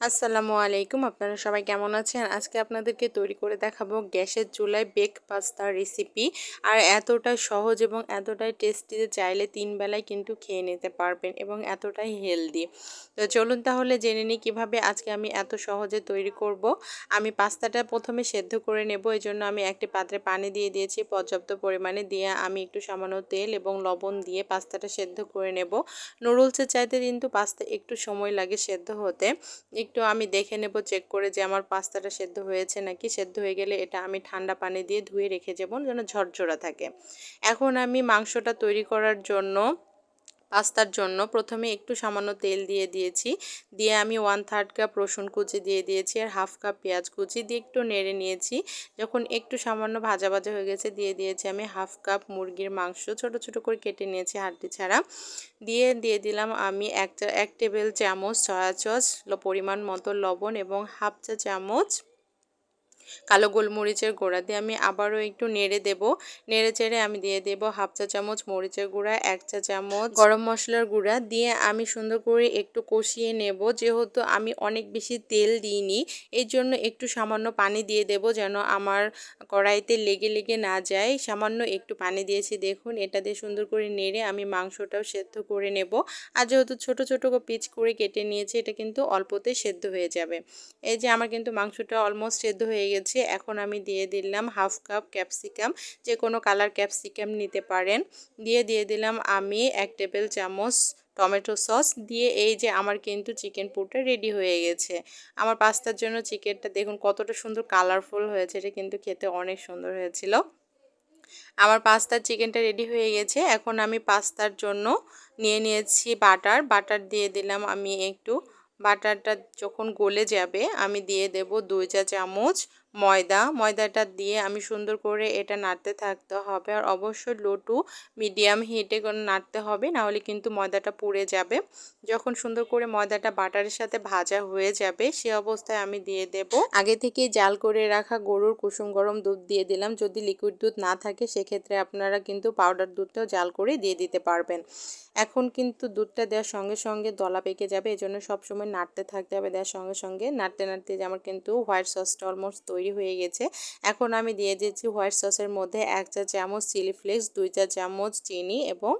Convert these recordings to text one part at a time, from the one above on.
আসসালামু আলাইকুম, আপনারা সবাই কেমন আছেন? আজকে আপনাদেরকে তৈরি করে দেখাবো গ্যাসের চুলায় বেক পাস্তার রেসিপি। আর এতটাই সহজ এবং এতটাই টেস্টি চাইলে তিন বেলায় কিন্তু খেয়ে নিতে পারবেন এবং এতটাই হেলদি। তো চলুন তাহলে জেনে নিই কীভাবে আজকে আমি এত সহজে তৈরি করব। আমি পাস্তাটা প্রথমে সেদ্ধ করে নেব এই জন্য আমি একটি পাত্রে পানি দিয়ে দিয়েছি। পর্যাপ্ত পরিমাণে দিয়ে আমি একটু সামান্য তেল এবং লবণ দিয়ে পাস্তাটা সেদ্ধ করে নেব। নুডলসের চাইতে কিন্তু পাস্তা একটু সময় লাগে সেদ্ধ হতে। একটু আমি দেখে নেব চেক করে যে আমার পাস্তাটা সেদ্ধ হয়েছে নাকি। সেদ্ধ হয়ে গেলে এটা আমি ঠান্ডা পানি দিয়ে ধুয়ে রেখে যাব যেন ঝরঝরা থাকে। এখন আমি মাংসটা তৈরি করার জন্য পাস্তার জন্য প্রথমে একটু সামান্য তেল দিয়ে দিয়েছি। দিয়ে আমি ওয়ান থার্ড কাপ রসুন কুচি দিয়ে দিয়েছি আর হাফ কাপ পেঁয়াজ কুচি দিয়ে একটু নেড়ে নিয়েছি। যখন একটু সামান্য ভাজা ভাজা হয়ে গেছে দিয়ে দিয়েছি আমি হাফ কাপ মুরগির মাংস, ছোট ছোট করে কেটে নিয়েছি হাড্ডি ছাড়া। দিয়ে দিয়ে দিলাম আমি এক এক টেবিল চামচ সয়া সস পরিমাণ মতো লবণ এবং হাফ চা চামচ কালো গোলমরিচের গুঁড়া দিয়ে আমি আবারও একটু নেড়ে দেব। নেড়ে চেড়ে আমি দিয়ে দেব হাফ চা চামচ মরিচের গুঁড়া, এক চা চামচ গরম মশলার গুঁড়া দিয়ে আমি সুন্দর করে একটু কষিয়ে নেব। যেহেতু আমি অনেক বেশি তেল দিইনি, এর জন্য একটু সামান্য পানি দিয়ে দেব যেন আমার কড়াইতে লেগে লেগে না যায়। সামান্য একটু পানি দিয়েছি, দেখুন এটা দিয়ে সুন্দর করে নেড়ে আমি মাংসটাও সেদ্ধ করে নেব। আর যেহেতু ছোট ছোট পিচ করে কেটে নিয়েছি, এটা কিন্তু অল্পতে সেদ্ধ হয়ে যাবে। এই যে আমার কিন্তু মাংসটা অলমোস্ট সেদ্ধ হয়ে গেছে। গেছে এখন আমি দিয়ে দিলাম হাফ কাপ ক্যাপসিকাম, যে কোনো কালার ক্যাপসিকাম নিতে পারেন। দিয়ে দিয়ে দিলাম আমি এক টেবিল চামচ টমেটো সস। দিয়ে এই যে আমার কিন্তু চিকেন পুরটা রেডি হয়ে গেছে। আমার পাস্তার জন্য চিকেনটা দেখুন কতটা সুন্দর কালারফুল হয়েছে, এটা কিন্তু খেতে অনেক সুন্দর হয়েছিল। আমার পাস্তার চিকেনটা রেডি হয়ে গেছে। এখন আমি পাস্তার জন্য নিয়ে নিয়েছি বাটার। বাটার দিয়ে দিলাম আমি একটু। বাটারটা যখন গলে যাবে আমি দিয়ে দেব দুই চা চামচ ময়দা, ময়দাটা দিয়ে আমি সুন্দর করে এটা নাড়তে থাকতে হবে। আর অবশ্যই লো টু মিডিয়াম হিটে নাড়তে হবে, নাহলে কিন্তু ময়দাটা পুড়ে যাবে। যখন সুন্দর করে ময়দাটা বাটারের সাথে ভাজা হয়ে যাবে, সে অবস্থায় আমি দিয়ে দেব। আগে থেকে জাল করে রাখা গরুর কুসুম গরম দুধ দিয়ে দিলাম। যদি লিকুইড দুধ না থাকে, সেক্ষেত্রে আপনারা কিন্তু পাউডার দুধটাও জাল করে দিয়ে দিতে পারবেন। এখন কিন্তু দুধটা দেওয়ার সঙ্গে সঙ্গে দলা পেকে যাবে এই জন্য সবসময় নাড়তে থাকতে হবে। দেওয়ার সঙ্গে সঙ্গে নাড়তে নাড়তে আমার কিন্তু হোয়াইট সসটা অলমোস্ট তৈরি হয়ে গেছে। এখন আমি দিয়ে দিচ্ছি হোয়াইট সসের মধ্যে এক চা চামচ চিলি ফ্লেক্স, দুই চা চামচ চিনি এবং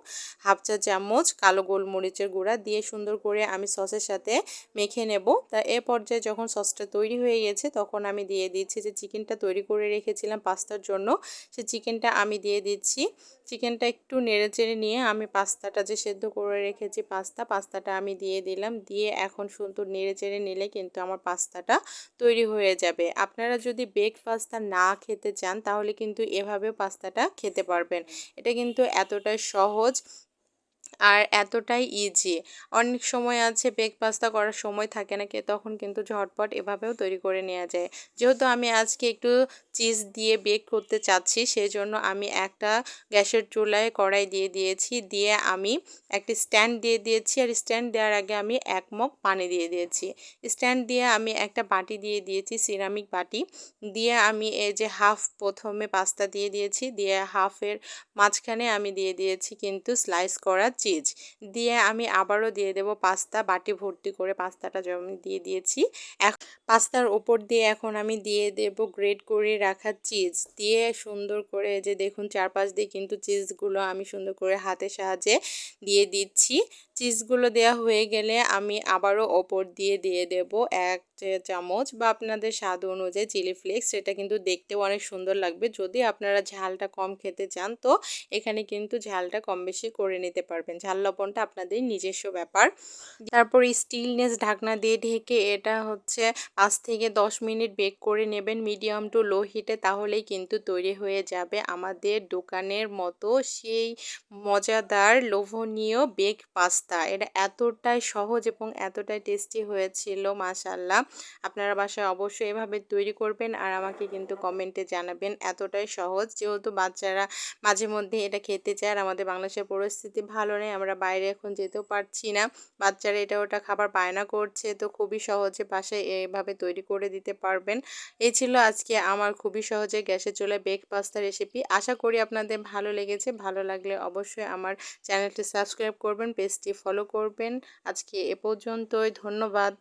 হাফ চা চামচ কালো গোলমরিচের গুঁড়া দিয়ে সুন্দর করে আমি সসের সাথে মেখে নেব। তা এ পর্যায়ে যখন সসটা তৈরি হয়ে গেছে তখন আমি দিয়ে দিচ্ছি যে চিকেনটা তৈরি করে রেখেছিলাম পাস্তার জন্য, সে চিকেনটা আমি দিয়ে দিচ্ছি। চিকেনটা একটু নেড়ে চেড়ে নিয়ে আমি পাস্তাটা যে সেদ্ধ করে রেখেছি পাস্তা, পাস্তাটা আমি দিয়ে দিলাম। দিয়ে এখন সুন্দর নেড়ে চেড়ে নিলে কিন্তু আমার পাস্তাটা তৈরি হয়ে যাবে। আপনারা যদি বেক পাস্তা না খেতে চান, তাহলে কিন্তু এভাবে পাস্তাটা খেতে পারবেন। এটা কিন্তু এতটাই সহজ আর এতটাই ইজি অনেক সময় আছে বেক পাস্তা করার সময় থাকে না, কে তখন কিন্তু ঝটপট এভাবেও তৈরি করে নেওয়া যায়। যেহেতু আমি আজকে একটু চিজ দিয়ে বেক করতে চাচ্ছি সেই জন্য আমি একটা গ্যাসের চুলায় কড়াই দিয়ে দিয়েছি। দিয়ে আমি একটি স্ট্যান্ড দিয়ে দিয়েছি আর স্ট্যান্ড দেওয়ার আগে আমি এক মগ পানি দিয়ে দিয়েছি। স্ট্যান্ড দিয়ে আমি একটা বাটি দিয়ে দিয়েছি সিরামিক বাটি। দিয়ে আমি এই যে হাফ প্রথমে পাস্তা দিয়ে দিয়েছি, দিয়ে হাফের মাঝখানে আমি দিয়ে দিয়েছি কিন্তু স্লাইস করা চিজ দিয়ে আমি আবারও দিয়ে দেব পাস্তা বাটি ভর্তি করে পাস্তাটা জমি দিয়ে দিয়েছি। পাস্তার ওপর দিয়ে এখন আমি দিয়ে দেব গ্রেড করে রাখা চিজ দিয়ে সুন্দর করে যে দেখুন, চারপাশ দিয়ে কিন্তু চিজগুলো আমি সুন্দর করে হাতের সাহায্যে দিয়ে দিচ্ছি। চিজগুলো দেওয়া হয়ে গেলে আমি আবারও ওপর দিয়ে দিয়ে দেব এক চামচ বা আপনাদের স্বাদ অনুযায়ী চিলি ফ্লেক্স, সেটা কিন্তু দেখতেও অনেক সুন্দর লাগবে। যদি আপনারা ঝালটা কম খেতে চান, তো এখানে কিন্তু ঝালটা কম বেশি করে নিতে পারবেন। ঝাল লবণটা আপনাদের নিজস্ব ব্যাপার। তারপর স্টিলনেস ঢাকনা দিয়ে ঢেকে এটা হচ্ছে পাঁচ থেকে দশ মিনিট বেক করে নেবেন মিডিয়াম টু লো হিটে, তাহলেই কিন্তু তৈরি হয়ে যাবে আমাদের দোকানের মতো সেই মজাদার লোভনীয় বেক পাস্তা। এটা এতটাই সহজ এবং এতটাই টেস্টি হয়েছিল মাশাল্লাহ আপনারা বাসায় অবশ্যই এভাবে তৈরি করবেন আর আমাকে কিন্তু কমেন্টে জানাবেন। এতটাই সহজ, যেহেতু বাচ্চারা মাঝে মধ্যে এটা খেতে চায় আর আমাদের বাংলাদেশের পরিস্থিতি ভালো নেই, আমরা বাইরে এখন যেতেও পারছি না। বাচ্চারা এটা ওটা খাবার বায়না করছে, তো খুবই সহজে বাসায় এভাবে তৈরি করে দিতে পারবেন। এই ছিল আজকে আমার খুবই সহজে গ্যাসে চলে বেক পাস্তা রেসিপি আশা করি আপনাদের ভালো লেগেছে। ভালো লাগলে অবশ্যই আমার চ্যানেলটি সাবস্ক্রাইব করবেন, পেজটি ফলো করবেন। আজকে এ পর্যন্তই ধন্যবাদ।